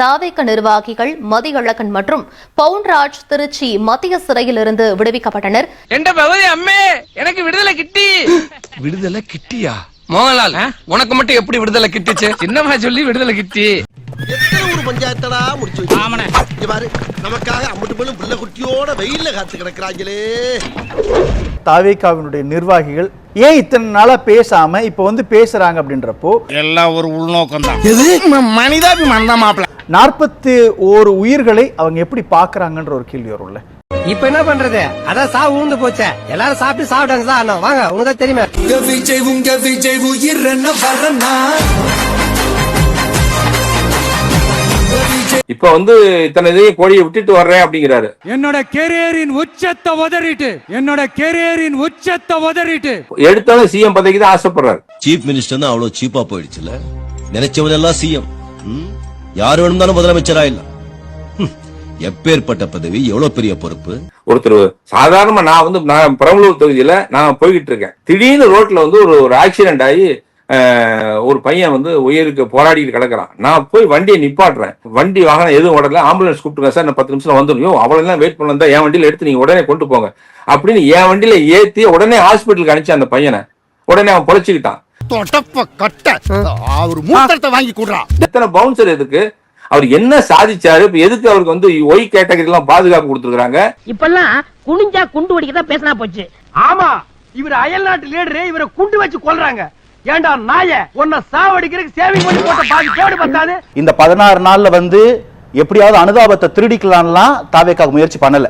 தாவேக்க நிர்வாகிகள் மதியழகன் மற்றும் பவுன்ராஜ் திருச்சி மத்திய சிறையிலிருந்து விடுவிக்கப்பட்டனர். எனக்கு விடுதலை கிட்டி. விடுதலை கிட்டியா? மோகன்லால் உனக்கு மட்டும் எப்படி விடுதலை கிட்டுச்சு? சின்னமா சொல்லி விடுதலை கிட்டி. பஞ்சாயத்தடா முடிச்சு பாரு நமக்காக அம்மட்டு பிள்ளை குட்டியோட வெயில்ல காத்து கிடக்குறாங்களே. தாவேக்காவினுடைய நிர்வாகிகள் ஏன் இத்தனை நாளா பேசாம இப்ப வந்து பேசுறாங்க அப்படின்றப்போ எல்லாம் ஒரு உள்நோக்கம் தான் மனிதாபிமானம் தான் மாப்பிள. நாற்பத்தி ஓரு உயிர்களை அவங்க எப்படி பாக்குறாங்கன்ற ஒரு கேள்வி வரும்ல இப்ப என்ன பண்றது? அதான் சாவு ஊந்து போச்சே. எல்லாரும் சாப்பிட்டு சாப்பிட்டாங்க தான் வாங்க உனக்கு தான் தெரியுமே. இப்ப வந்து இத்தனை இதையும் கோழியை விட்டுட்டு வர்றேன் அப்படிங்கிறாரு. என்னோட கெரியரின் உச்சத்தை உதறிட்டு என்னோட கெரியரின் உச்சத்தை உதறிட்டு. எடுத்தாலும் சிஎம் பதவிக்கு தான் ஆசைப்படுறாரு. சீஃப் மினிஸ்டர் அவ்வளவு சீப்பா போயிடுச்சுல நினைச்சவனெல்லாம் சிஎம் யார் வேணும்னாலும் முதலமைச்சரா இல்ல. எப்பேற்பட்ட பதவி எவ்வளவு பெரிய பொறுப்பு? ஒருத்தர் சாதாரணமா நான் வந்து நான் பெரம்பலூர் தொகுதியில நான் போய்கிட்டு இருக்கேன். திடீர்னு ரோட்ல வந்து ஒரு ஒரு ஆக்சிடென்ட் ஆகி ஒரு பையன் வந்து உயிருக்கு போராடிட்டு கிடக்குறான். நான் போய் வண்டியை நிப்பாட்டுறேன். வண்டி வாகனம் எதுவும் உடல ஆம்புலன்ஸ் கூப்பிட்டுருங்க சார் நான் பத்து நிமிஷம் வந்துடும் அவ்வளவு வெயிட் பண்ணலாம். என் வண்டியில எடுத்து நீங்க உடனே கொண்டு போங்க. அப்படின்னு என் வண்டியில ஏத்தி உடனே ஹாஸ்பிட்டலுக்கு அனுப்பிச்சு அந்த பையனை. உடனே அவன் பொழைச்சிக்கிட்டான். தொட்டப்ப கட்ட அவர் மூத்தத்தை வாங்கி கூடுறா. எத்தனை பவுன்சர் எதுக்கு? அவர் என்ன சாதிச்சாரு? இப்ப எதுக்கு அவருக்கு வந்து ஒய் கேட்டகரி எல்லாம் பாதுகாப்பு கொடுத்துருக்காங்க இப்பெல்லாம் குனிஞ்சா குண்டு வெடிக்க தான் பேசினா போச்சு. ஆமா இவர் அயல் நாட்டு லீடரு இவரை குண்டு வச்சு கொல்றாங்க. ஏண்டா நாய உன்னை சாவடிக்கிறதுக்கு சேவிங் பண்ணி போட்ட பாதி கேடு பத்தாது? இந்த பதினாறு நாள்ல வந்து எப்படியாவது அனுதாபத்தை திருடிக்கலாம்லாம் தாவேக்காக முயற்சி பண்ணல.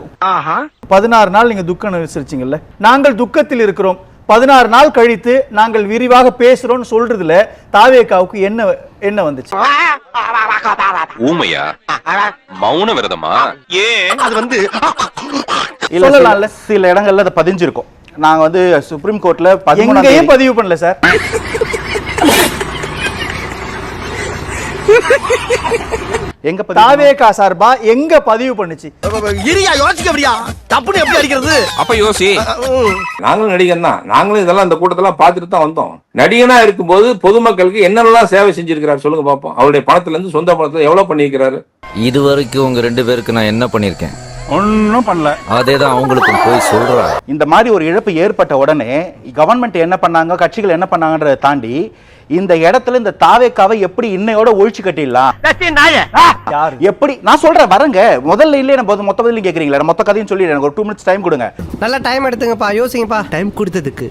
பதினாறு நாள் நீங்க துக்கம் அனுசரிச்சீங்கல்ல. நாங்கள் துக்கத்தில் இருக்கிறோம். பதினாறு நாள் கழித்து நாங்கள் விரிவாக பேசுறோம்னு சொல்றதுல தாவேக்காவுக்கு என்ன என்ன வந்துச்சு? ஊமையா? மௌன விரதமா? ஏன்? அது வந்து இல்ல சொல்லலாம்ல. சில இடங்கள்ல அதை பதிஞ்சிருக்கும். நாங்க வந்து சுப்ரீம் கோர்ட்ல எங்கேயும் பதிவு பண்ணல சார். எங்க தாவேகா சார்பா எங்க பதிவு பண்ணுச்சு? இரியா யோசிக்க அப்படியா தப்புன்னு எப்படி அடிக்கிறது? அப்ப யோசி. நாங்களும் நடிகன் தான் நாங்களும் இதெல்லாம் இந்த கூட்டத்தெல்லாம் பார்த்துட்டு தான் வந்தோம். நடிகனா இருக்கும்போது பொதுமக்களுக்கு என்னென்னலாம் சேவை செஞ்சிருக்கிறார் சொல்லுங்க பார்ப்போம் அவருடைய பணத்துல இருந்து சொந்த பணத்துல எவ்வளவு பண்ணியிருக்கிறாரு? இது வரைக்கும் உங்க ரெண்டு பேருக்கு நான் என்ன பண்ணிருக்கேன் ஒன்னும் பண்ணல. அதேதான் அவங்களுக்கு போய் சொல்றா. இந்த மாதிரி ஒரு இழப்பு ஏற்பட்ட உடனே கவர்மெண்ட் என்ன பண்ணாங்க கட்சிகள் என்ன பண்ணாங்கன்றதை தாண்டி இந்த இடத்துல இந்த தாவேக்காவை எப்படி இன்னையோட ஒழிச்சு கட்டிடலாம்? எப்படி? நான் சொல்றேன் வரங்க. முதல்ல இல்லையே நம்ம மொத்த பதிலையும் கேக்குறீங்களா. மொத்த கதையும் சொல்லி எனக்கு ஒரு டூ மினிட்ஸ் டைம் கொடுங்க. நல்லா டைம் எடுத்துங்கப்பா. யோசிங்கப்பா. டைம் கொடுத்ததுக்கு.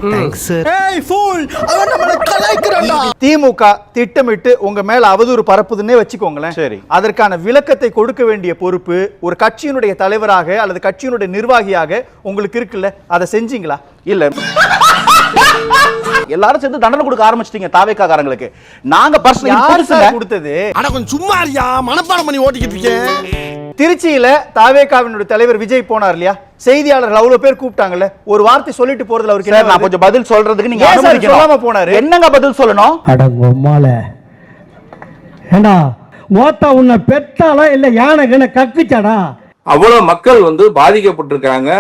திமுக திட்டமிட்டு உங்க மேல அவதூறு பரப்புதுன்னே வச்சுக்கோங்களேன். சரி. அதற்கான விளக்கத்தை கொடுக்க வேண்டிய பொறுப்பு ஒரு கட்சியினுடைய தலைவராக அல்லது கட்சியினுடைய நிர்வாகியாக உங்களுக்கு இருக்குல்ல? அதை செஞ்சீங்களா? இல்ல. எல்லாரும் சேர்ந்து தண்டனை கொடுக்க ஆரம்பிச்சிட்டீங்க தாவேக்காரங்களுக்கு நாங்க பர்சனல் கொடுத்தது? அட கொஞ்சம் சும்மா இருக்கியா மனப்பாடம் பண்ணி ஓட்டிக்கிட்டு இருக்கேன் திருச்சியில தாவேகாவினுடைய தலைவர் விஜய் போனார் இல்லையா? செய்தியாளர்கள் அவ்வளவு பேர் கூப்பிட்டாங்கல்ல? ஒரு வார்த்தை சொல்லிட்டு போறதுல அவருக்கு சார், நான்? கொஞ்சம் பதில் சொல்றதுக்கு நீங்க சார். சொல்லாம போனாரு? என்னங்க பதில் சொல்லணும்? அடங்கொம்மால ஏண்டா ஓத்தா உன்னை பெத்தாளா இல்ல யானை கக்குச்சாடா? அவ்வளவு மக்கள் வந்து பாதிக்கப்பட்டிருக்காங்க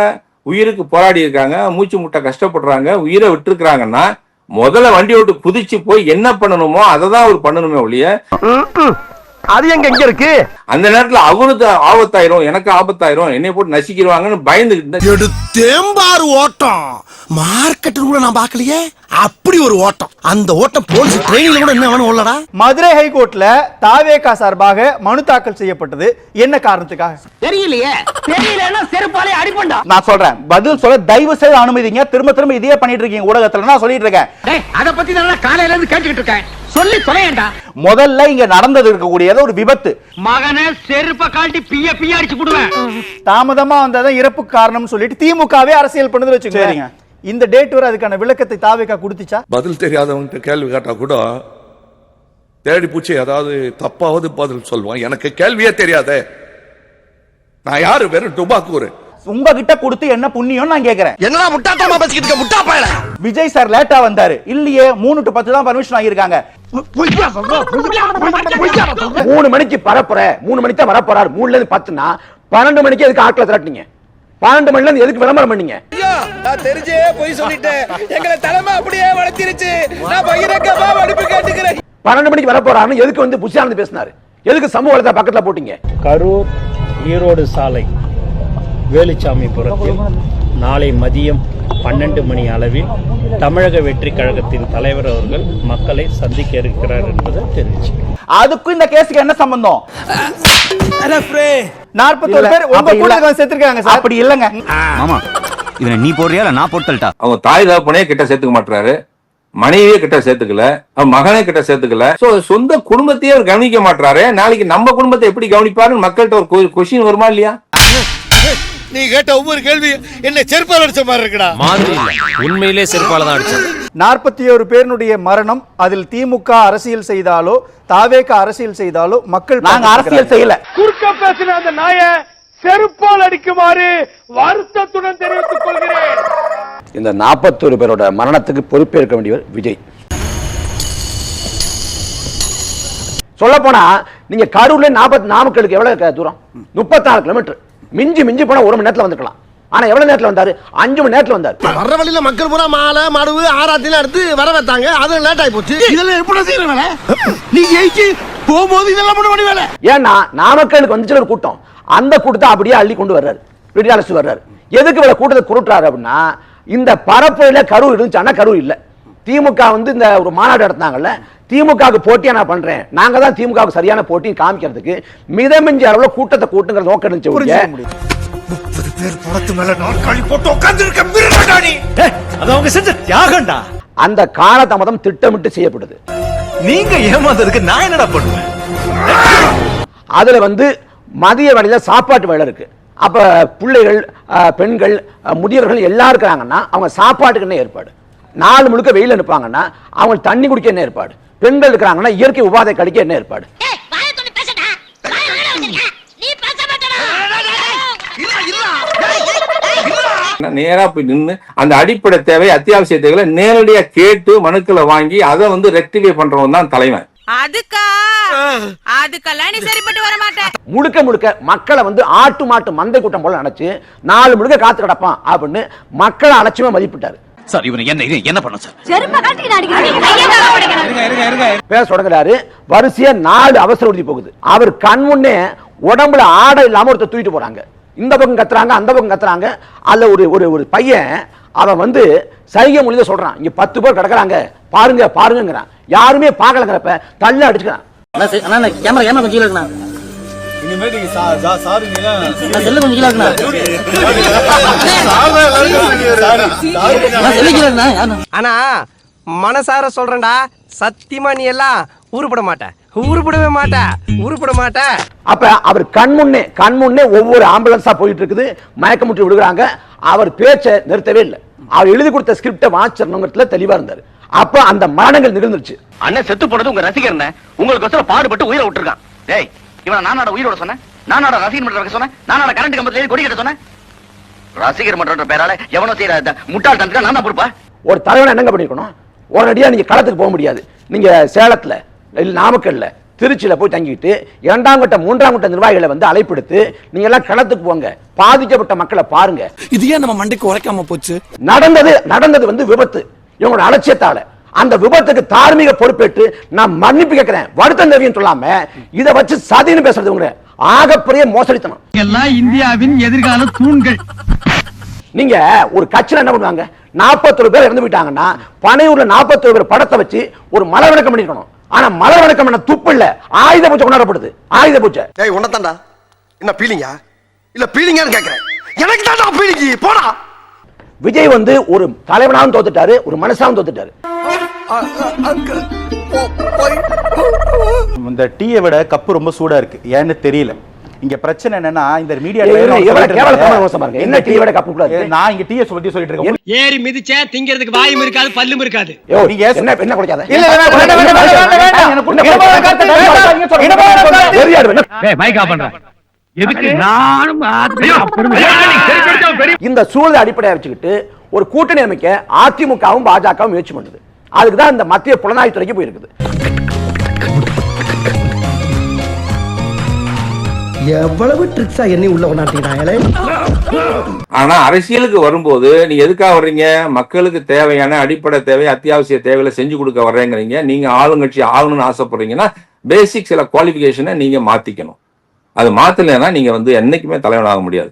உயிருக்கு போராடி இருக்காங்க மூச்சு முட்டை கஷ்டப்படுறாங்க உயிரை விட்டுருக்காங்கன்னா முதல்ல வண்டி விட்டு குதிச்சு போய் என்ன பண்ணணுமோ அதை தான் அவர் பண்ணணுமே ஒழிய அது எங்க எங்க இருக்கு? அந்த நேரத்துல அவருக்கு ஆபத்தாயிரும் எனக்கு ஆபத்தாயிரும் என்னை போட்டு நசிக்கிடுவாங்கன்னு பயந்துகிட்டு எடுத்தேம்பாரு ஓட்டம். மார்க்கெட் கூட நான் பார்க்கலையே? அப்படி ஒரு ஓட்டம். அந்த ஓட்டம் போலீஸ் ட்ரெயினில் கூட என்ன வேணும் உள்ளடா? மதுரை ஹைகோர்ட்ல தாவேகா சார்பாக மனு தாக்கல் செய்யப்பட்டது. என்ன காரணத்துக்காக? தெரியலையே. தெரியலன்னா செருப்பாலே அடிப்பண்டா. நான் சொல்றேன். பதில் சொல்ல தயவு செய்து அனுமதிங்க. திரும்ப திரும்ப இதையே பண்ணிட்டு இருக்கீங்க ஊடகத்துல. நான் சொல்லிட்டு இருக்கேன். டேய் அத பத்தி நான் காலையில இருந்து கேட்டுக்கிட்டு இருக்கேன். சொல்லி தொலையேண்டா. முதல்ல இங்க நடந்தது இருக்கக்கூடியது ஒரு விபத்து. மகனே செருப்ப காட்டி பிய பிய அடிச்சு விடுவேன் தாமதமா வந்ததான் இறப்பு காரணம்னு சொல்லிட்டு திமுகவே அரசியல் பண்ணுது வச்சுக்கோங்க சரிங்க. இந்த டேட் வரை அதுக்கான விளக்கத்தை தாவேகா கொடுத்துச்சா? பதில் தெரியாதவன்கிட்ட கேள்வி கேட்டா கூட தேடி பூச்சி ஏதாவது தப்பாவது பதில் சொல்லுவான். எனக்கு கேள்வியே தெரியாதே. நான் யாரு? வெறும் டுபாக்கூரு உங்ககிட்ட கொடுத்து என்ன புண்ணியம் நான் கேக்குறேன். என்னடா முட்டாத்தமா பேசிக்கிட்டு இருக்க? முட்டா பயல. விஜய் சார் லேட்டா வந்தாரு. இல்லையே மூணு டு பத்து தான் பர்மிஷன் வாங்கியிருக்காங்க மூணு மணிக்கு பரப்புற மூணு மணிக்கு தான் வரப்போறாரு. மூணுல இருந்து பத்துனா பன்னெண்டு மணிக்கு எதுக்கு ஆட்களை திரட்டுனீங்க? பன்னெண்டு மணில இருந்து எதுக்கு விளம்பரம் பண்ணீங்க? நான் தெரிஞ்சே போய் சொல்லிட்டேன். எங்களை தலைமை அப்படியே வளர்த்திருச்சு. நான் பகிரங்கமா மன்னிப்பு கேட்டுக்கிறேன். பன்னெண்டு மணிக்கு வரப்போறாருன்னு எதுக்கு வந்து புஷானந்து பேசினாரு? எதுக்கு சமூக வளத்தை பக்கத்துல போட்டீங்க? கரூர் ஈரோடு சாலை. வேலுச்சாமிபுரத்தில் நாளை மதியம் பன்னெண்டு மணி அளவில் தமிழக வெற்றி கழகத்தின் தலைவர் அவர்கள் மக்களை சந்திக்க இருக்கிறார் என்பதை தெரிவிச்சு. அதுக்கும் இந்த கேஸுக்கு என்ன சம்பந்தம்? நாற்பத்தோரு பேர் உங்க கூட அப்படி இல்லங்க. மாமா இவனை நீ போடுறியா இல்ல நான் போட்டல்ட்டா அவங்க தாய் தகப்பனே கிட்ட சேர்த்துக்க மாட்டாரு மனைவியே கிட்ட சேர்த்துக்கல. அவன் மகனே கிட்ட சேர்த்துக்கல. சோ சொந்த குடும்பத்தையே அவர் கவனிக்க மாட்டாரு நாளைக்கு நம்ம குடும்பத்தை எப்படி கவனிப்பாருன்னு மக்கள்கிட்ட ஒரு கொஸ்டின் வருமா இல்லையா? நீ கேட்ட ஒவ்வொரு கேள்வி என்ன செருப்பால் அடிச்ச மாதிரி இருக்குடா. உண்மையிலே செருப்பால தான் அடிச்சேன் நாற்பத்தி ஒரு பேருடைய மரணம் அதில் திமுக அரசியல் செய்தாலோ தாவேக அரசியல் செய்தாலோ மக்கள் நாங்க அரசியல் செய்யல. குறுக்க பேசின அந்த நாய செருப்பால் அடிக்குமாறு வருத்தத்துடன் தெரிவித்துக் கொள்கிறேன். இந்த நாற்பத்தொரு பேரோட மரணத்துக்கு பொறுப்பேற்க வேண்டியவர் விஜய். சொல்ல போனா நீங்க கரூர்ல நாற்பத்தி நாமக்கலுக்கு எவ்வளவு தூரம்? முப்பத்தாறு கிலோமீட்டர் மிஞ்சி மிஞ்சி போனா ஒரு மணி நேரத்துல வந்துக்கலாம் ஆனா எவ்வளவு நேரத்துல வந்தாரு? அஞ்சு மணி நேரத்துல வந்தாரு. வர்ற வழியில மக்கள் பூரா மாலை மடுவு ஆராத்தில எடுத்து வர வைத்தாங்க. அது லேட் ஆகி போச்சு. இதெல்லாம் எப்படி செய்யற வேலை? நீ ஜெயிச்சு போகும்போது இதெல்லாம் பண்ண வேண்டிய வேலை. ஏன்னா நாமக்கலுக்கு வந்துச்சு ஒரு கூட்டம். அந்த கூட்டத்தை அப்படியே அள்ளி கொண்டு வர்றாரு. வெளியே அழைச்சு வர்றாரு. எதுக்கு இவ்வளவு கூட்டத்தை குருட்டுறாரு அப்படின்னா இந்த பரப்புரையில கரூர் இருந்துச்சானா கரூர் இல்ல. திமுக வந்து இந்த ஒரு மாநாடு நடத்தினாங்கல்ல திமுகவுக்கு போட்டியா நான் பண்றேன். நாங்க தான் திமுகவுக்கு சரியான போட்டி காமிக்கிறதுக்கு மிதமிஞ்சி அளவுல கூட்டத்தை கூட்டுங்கிற நோக்கம் இருந்துச்சு முப்பது பேர் பணத்து மேல நாற்காலி போட்டு உட்கார்ந்து அது அவங்க செஞ்ச தியாகம்டா. அந்த காலதாமதம் திட்டமிட்டு செய்யப்படுது. நீங்க ஏமாந்ததுக்கு நான் என்னடா பண்ணுவேன்? அதுல வந்து மதிய வேளையில சாப்பாட்டு வேலை இருக்கு. அப்ப பிள்ளைகள் பெண்கள் முதியவர்கள் எல்லாம் இருக்கிறாங்கன்னா அவங்க சாப்பாட்டுக்கு என்ன ஏற்பாடு. நாலு முழுக்க வெயில் அனுப்பாங்கன்னா அவங்க தண்ணி குடிக்க என்ன ஏற்பாடு? பெண்கள் இருக்கிறாங்கன்னா இயற்கை உபாதை கழிக்க என்ன ஏற்பாடு? நேரா போய் நின்னு அந்த அடிப்படை தேவை அத்தியாவசிய தேவைகளை நேரடியா கேட்டு மனுக்களை வாங்கி அதை வந்து ரெக்டிஃபை பண்றவன் தான் தலைவன். அதுக்கா? அதுக்கெல்லாம் நீ சரிப்பட்டு வர மாட்டேன் முழுக்க முழுக்க மக்களை வந்து ஆட்டு மாட்டு மந்தை கூட்டம் போல நினைச்சு நாலு முழுக்க காத்து கிடப்பான் அப்படின்னு மக்களை அலட்சியமா மதிப்பிட்டாரு. சார் இவனை என்ன என்ன பண்ண சார்? செருப்ப காட்டி அடிக்கிறேன் பேச தொடங்குறாரு. வரிசையா நாலு அவசர ஊர்தி போகுது. அவர் கண் முன்னே உடம்புல ஆடை இல்லாம ஒருத்தர் தூக்கிட்டு போறாங்க. இந்த பக்கம் கத்துறாங்க அந்த பக்கம் கத்துறாங்க. அதுல ஒரு ஒரு ஒரு பையன் அவன் வந்து சைகை மொழியில சொல்றான். இங்க பத்து பேர் கிடக்குறாங்க. பாருங்க பாருங்கங்கிறான். யாருமே பார்க்கலங்கிறப்ப தள்ள அடிச்சுக்கிறான். கேமரா கேமரா கொஞ்சம் கீழே இருக்குண்ணா செல்லு கொஞ்சம் கீழே இருக்குண்ணா ஆனா மனசார சொல்றேன்டா. சத்தியமா நீ எல்லாம் உருப்பட மாட்ட. உருப்படவே மாட்ட. உருப்பட மாட்ட. அப்ப அவர் கண் முன்னே கண் முன்னே ஒவ்வொரு ஆம்புலன்ஸா போயிட்டு இருக்குது மயக்கமுற்றி விடுகிறாங்க. அவர் பேச்சை நிறுத்தவே இல்லை. அவர் எழுதி கொடுத்த ஸ்கிரிப்டை வாச்சிடணுங்கிறதுல தெளிவா இருந்தார். அப்ப அந்த மரணங்கள் நிகழ்ந்துருச்சு. அண்ணன் செத்து போனது உங்க ரசிகர் உங்களுக்கு பாடுபட்டு உயிரை விட்டுருக்கான். டேய் இவன் நானாட உயிரோட சொன்னேன். நானாட ரசிகர் மன்றம் சொன்னேன். நானாட கரண்ட் கம்பத்துல கொடி கட்ட சொன்னேன். ரசிகர் மன்றன்ற பேரால எவனோ செய்யற முட்டாள் தந்துக்கா நான் தான் பொறுப்பா? ஒரு தலைவன் என்னங்க பண்ணிருக்கணும்? உடனடியா நீங்க களத்துக்கு போக முடியாது. நீங்க சேலத்துல இல்ல நாமக்கல்ல திருச்சியில போய் தங்கிட்டு இரண்டாம் கட்ட மூன்றாம் கட்ட நிர்வாகிகளை வந்து அழைப்பெடுத்து நீங்க எல்லாம் களத்துக்கு போங்க. பாதிக்கப்பட்ட மக்களை பாருங்க. இது ஏன் நம்ம மண்டைக்கு உரைக்காம போச்சு? நடந்தது நடந்தது வந்து விபத்து. இவங்களோட அலட்சியத்தால. அந்த விபத்துக்கு தார்மீக பொறுப்பேற்று நான் மன்னிப்பு கேட்கிறேன். வருத்தம் தெரியும் சொல்லாம இதை வச்சு சதின்னு பேசுறது உங்க ஆகப்பெரிய மோசடித்தனம். எல்லாம் இந்தியாவின் எதிர்கால தூண்கள். நீங்க ஒரு கட்சியில என்ன பண்ணுவாங்க? நாற்பத்தொரு பேர் இறந்து போயிட்டாங்கன்னா பனையூர்ல நாற்பத்தொரு பேர் படத்தை வச்சு ஒரு மலர் வணக்கம் பண்ணிருக்கணும். ஆனா மலர் வணக்கம் பண்ண துப்பு இல்ல. ஆயுத பூஜை கொண்டாடப்படுது. ஆயுத பூஜை. ஏய் உன்னதான்டா. என்ன பீலிங்கா இல்ல பீலிங்கான்னு கேக்குறேன் எனக்கு தான்டா பீலிங்கி போடா. விஜய் வந்து ஒரு தலைவனாவும் தோத்துட்டாரு ஒரு மனுஷாவும் தோத்துட்டாரு. இந்த டீயை விட கப்பு ரொம்ப சூடா இருக்கு. ஏன்னு தெரியல. இங்க பிரச்சனை என்னன்னா இந்த மீடியா. என்ன டீயை விட கப்பு கூடாது? நான் இங்க டீயை சொல்லி சொல்லிட்டு இருக்கேன். ஏறி மிதிச்ச திங்கிறதுக்கு வாயும் இருக்காது பல்லும் இருக்காது. நீங்க என்ன என்ன குடிக்காத? இல்ல, இந்த சூழலை அடிப்படையா வச்சுக்கிட்டு ஒரு கூட்டணி அமைக்க அதிமுகவும் பாஜகவும் முயற்சி பண்ணுது. அதுக்கு தான் இந்த மத்திய புலனாய்வுத்துறைக்கு போயிருக்குது. எவ்வளவு ட்ரிக்ஸா எண்ணி உள்ள கொண்டாட்டிட்டாங்களே ஆனா அரசியலுக்கு வரும்போது நீங்க எதுக்காக வர்றீங்க? மக்களுக்கு தேவையான அடிப்படை தேவை அத்தியாவசிய தேவைகளை செஞ்சு கொடுக்க வர்றேங்கிறீங்க. நீங்க ஆளுங்கட்சி ஆகணும்னு ஆசைப்படுறீங்கன்னா பேசிக் சில குவாலிபிகேஷனை நீங்க மாத்திக்கணும். அது மாத்தலைன்னா நீங்க வந்து என்னைக்குமே தலைவனாக முடியாது.